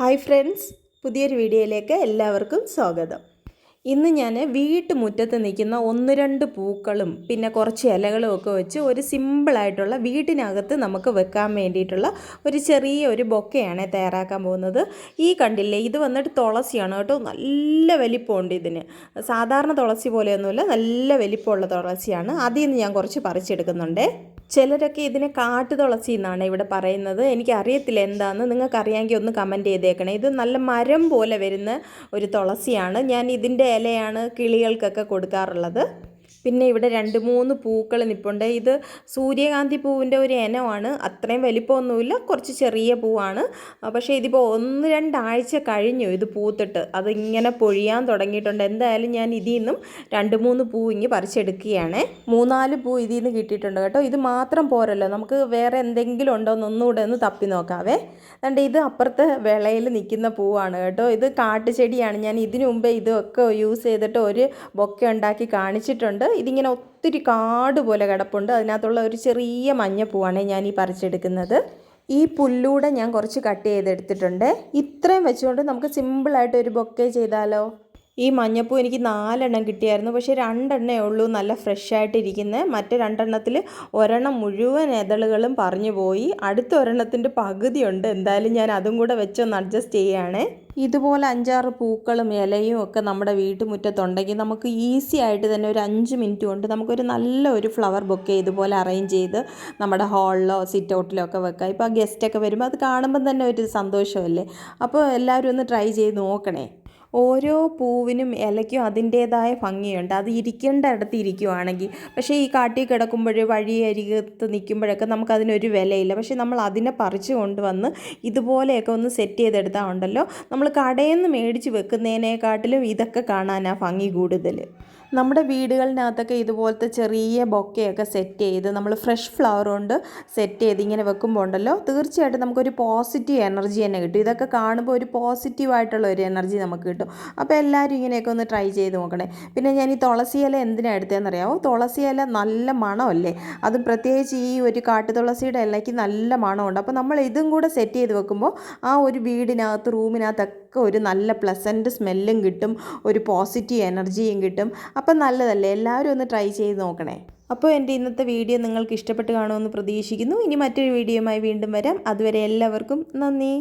Hi friends പുതിയൊരു വീഡിയോയിലേക്ക് എല്ലാവർക്കും സ്വാഗതം. ഇന്ന് ഞാൻ വീട്ടുമുറ്റത്ത് നിൽക്കുന്ന ഒന്ന് രണ്ട് പൂക്കളും പിന്നെ കുറച്ച് ഇലകളും ഒക്കെ വെച്ച് ഒരു സിമ്പിളായിട്ടുള്ള വീട്ടിനകത്ത് നമുക്ക് വെക്കാൻ വേണ്ടിയിട്ടുള്ള ഒരു ചെറിയ ഒരു ബൊക്കയാണ് തയ്യാറാക്കാൻ പോകുന്നത്. ഈ കണ്ടില്ലേ ഇത് വന്നിട്ട് തുളസിയാണ് കേട്ടോ നല്ല വലിപ്പമുണ്ട് ഇതിന്. സാധാരണ തുളസി പോലെയൊന്നുമില്ല നല്ല വലിപ്പമുള്ള തുളസിയാണ്. അതിൽ നിന്ന് ഞാൻ കുറച്ച് പറിച്ചെടുക്കുന്നുണ്ട്. ചിലരൊക്കെ ഇതിനെ കാട്ടു തുളസി എന്നാണ് ഇവിടെ പറയുന്നത്. എനിക്കറിയത്തില്ല എന്താണെന്ന് നിങ്ങൾക്ക് അറിയാമെങ്കിൽ ഒന്ന് കമന്റ് ചെയ്തേക്കണേ. ഇത് നല്ല മരം പോലെ വരുന്ന ഒരു തുളസിയാണ്. ഞാൻ ഇതിന്റെ ഇലയാണ് കിളികൾക്കൊക്കെ കൊടുക്കാറുള്ളത്. പിന്നെ ഇവിടെ രണ്ട് മൂന്ന് പൂക്കൾ നിൽപ്പുണ്ട് ഇത് സൂര്യകാന്തി പൂവിന്റെ ഒരു ഇനമാണ്. അത്രയും വലിപ്പമൊന്നുമില്ല കുറച്ച് ചെറിയ പൂവാണ്. പക്ഷേ ഇതിപ്പോൾ ഒന്ന് രണ്ടാഴ്ച കഴിഞ്ഞു ഇത് പൂത്തിട്ട്. അതിങ്ങനെ പൊഴിയാൻ തുടങ്ങിയിട്ടുണ്ട്. എന്തായാലും ഞാൻ ഇതിൽ നിന്നും രണ്ട് മൂന്ന് പൂ ഇങ്ങ് പറിച്ചെടുക്കുകയാണ്. മൂന്നാൽ പൂ ഇതിൽ നിന്ന് കിട്ടിയിട്ടുണ്ട് കേട്ടോ. ഇത് മാത്രം പോരല്ലോ. നമുക്ക് വേറെ എന്തെങ്കിലും ഉണ്ടോ എന്ന് ഒന്നുകൂടെ ഒന്ന് തപ്പി നോക്കാവേ. അതുകൊണ്ട് ഇത് അപ്പുറത്തെ വിളയിൽ നിൽക്കുന്ന പൂവാണ് കേട്ടോ. ഇത് കാട്ടുചെടിയാണ്. ഞാൻ ഇതിനു മുമ്പേ ഇതൊക്കെ യൂസ് ചെയ്തിട്ട് ഒരു ബൊക്കെ ഉണ്ടാക്കി കാണിച്ചിട്ടുണ്ട്. ഇതിങ്ങനെ ഒത്തിരി കാട് പോലെ കിടപ്പുണ്ട്. അതിനകത്തുള്ള ഒരു ചെറിയ മഞ്ഞപ്പൂവാണ് ഞാൻ ഈ പറിച്ചെടുക്കുന്നത്. ഈ പുല്ലൂടെ ഞാൻ കുറച്ച് കട്ട് ചെയ്തെടുത്തിട്ടുണ്ട്. ഇത്രയും വെച്ചുകൊണ്ട് നമുക്ക് സിമ്പിളായിട്ട് ഒരു ബൊക്കെ ചെയ്താലോ? ഈ മഞ്ഞപ്പൂ എനിക്ക് നാലെണ്ണം കിട്ടിയായിരുന്നു. പക്ഷേ രണ്ടെണ്ണേ ഉള്ളൂ നല്ല ഫ്രഷ് ആയിട്ടിരിക്കുന്നത് മറ്റേ രണ്ടെണ്ണത്തിൽ ഒരെണ്ണം മുഴുവൻ എതളുകളും പറഞ്ഞു പോയി. അടുത്ത ഒരെണ്ണത്തിന്റെ പകുതിയുണ്ട്. എന്തായാലും ഞാൻ അതും കൂടെ വെച്ചൊന്ന് അഡ്ജസ്റ്റ് ചെയ്യുകയാണേ. ഇതുപോലെ അഞ്ചാറ് പൂക്കളും ഇലയും ഒക്കെ നമ്മുടെ വീട്ടുമുറ്റത്തുണ്ടെങ്കിൽ നമുക്ക് ഈസി ആയിട്ട് തന്നെ ഒരു അഞ്ച് മിനിറ്റ് കൊണ്ട് നമുക്കൊരു നല്ല ഒരു ഫ്ലവർ ബൊക്കെ ഇതുപോലെ അറേഞ്ച് ചെയ്ത് നമ്മുടെ ഹാളിലോ സിറ്റ് ഔട്ടിലോ ഒക്കെ വെക്കാം. ഇപ്പോൾ ആ ഗസ്റ്റൊക്കെ വരുമ്പോൾ അത് കാണുമ്പം തന്നെ ഒരു സന്തോഷമല്ലേ? അപ്പോൾ എല്ലാവരും ഒന്ന് ട്രൈ ചെയ്ത് നോക്കണേ. ഓരോ പൂവിനും ഇലയ്ക്കും അതിന്റേതായ ഭംഗിയുണ്ട്. അത് ഇരിക്കേണ്ട ഇടത്ത് ഇരിക്കുവാണെങ്കിൽ. പക്ഷേ ഈ കാട്ടിൽ കിടക്കുമ്പോൾ വഴി അരികത്ത് നിൽക്കുമ്പോഴൊക്കെ നമുക്കതിനൊരു വിലയില്ല. പക്ഷേ നമ്മൾ അതിനെ പറിച്ച് കൊണ്ടുവന്ന് ഇതുപോലെയൊക്കെ ഒന്ന് സെറ്റ് ചെയ്തെടുത്താൽ ഉണ്ടല്ലോ. നമ്മൾ കടയിൽ നിന്ന് മേടിച്ച് വെക്കുന്നതിനെക്കാട്ടിലും ഇതൊക്കെ കാണാനാണ് ഭംഗി കൂടുതൽ നമ്മുടെ വീടുകളിനകത്തൊക്കെ ഇതുപോലത്തെ ചെറിയ ബൊക്കയൊക്കെ സെറ്റ് ചെയ്ത് നമ്മൾ ഫ്രഷ് ഫ്ലവർ കൊണ്ട് സെറ്റ് ചെയ്ത് ഇങ്ങനെ വെക്കുമ്പോൾ ഉണ്ടല്ലോ തീർച്ചയായിട്ടും നമുക്കൊരു പോസിറ്റീവ് എനർജി തന്നെ കിട്ടും. ഇതൊക്കെ കാണുമ്പോൾ ഒരു പോസിറ്റീവായിട്ടുള്ള ഒരു എനർജി നമുക്ക് കിട്ടും. അപ്പോൾ എല്ലാവരും ഇങ്ങനെയൊക്കെ ഒന്ന് ട്രൈ ചെയ്ത് നോക്കണേ. പിന്നെ ഞാൻ ഈ തുളസി ഇല എന്തിനാണ് എടുത്തതെന്ന് അറിയാമോ തുളസി ഇല നല്ല മണമല്ലേ? അത് പ്രത്യേകിച്ച് ഈ ഒരു കാട്ടു തുളസിയുടെ ഇലയ്ക്ക് നല്ല മണമുണ്ട്. അപ്പോൾ നമ്മൾ ഇതും കൂടെ സെറ്റ് ചെയ്ത് വെക്കുമ്പോൾ ആ ഒരു വീടിനകത്ത് റൂമിനകത്തൊക്കെ ഒരു നല്ല പ്ലസന്റ് സ്മെല്ലും കിട്ടും. ഒരു പോസിറ്റീവ് എനർജിയും കിട്ടും. അപ്പം നല്ലതല്ലേ? എല്ലാവരും ഒന്ന് ട്രൈ ചെയ്ത് നോക്കണേ. അപ്പോൾ എന്റെ ഇന്നത്തെ വീഡിയോ നിങ്ങൾക്ക് ഇഷ്ടപ്പെട്ട് കാണുമെന്ന് പ്രതീക്ഷിക്കുന്നു. ഇനി മറ്റൊരു വീഡിയോയുമായി വീണ്ടും വരാം. അതുവരെ എല്ലാവർക്കും നന്ദി.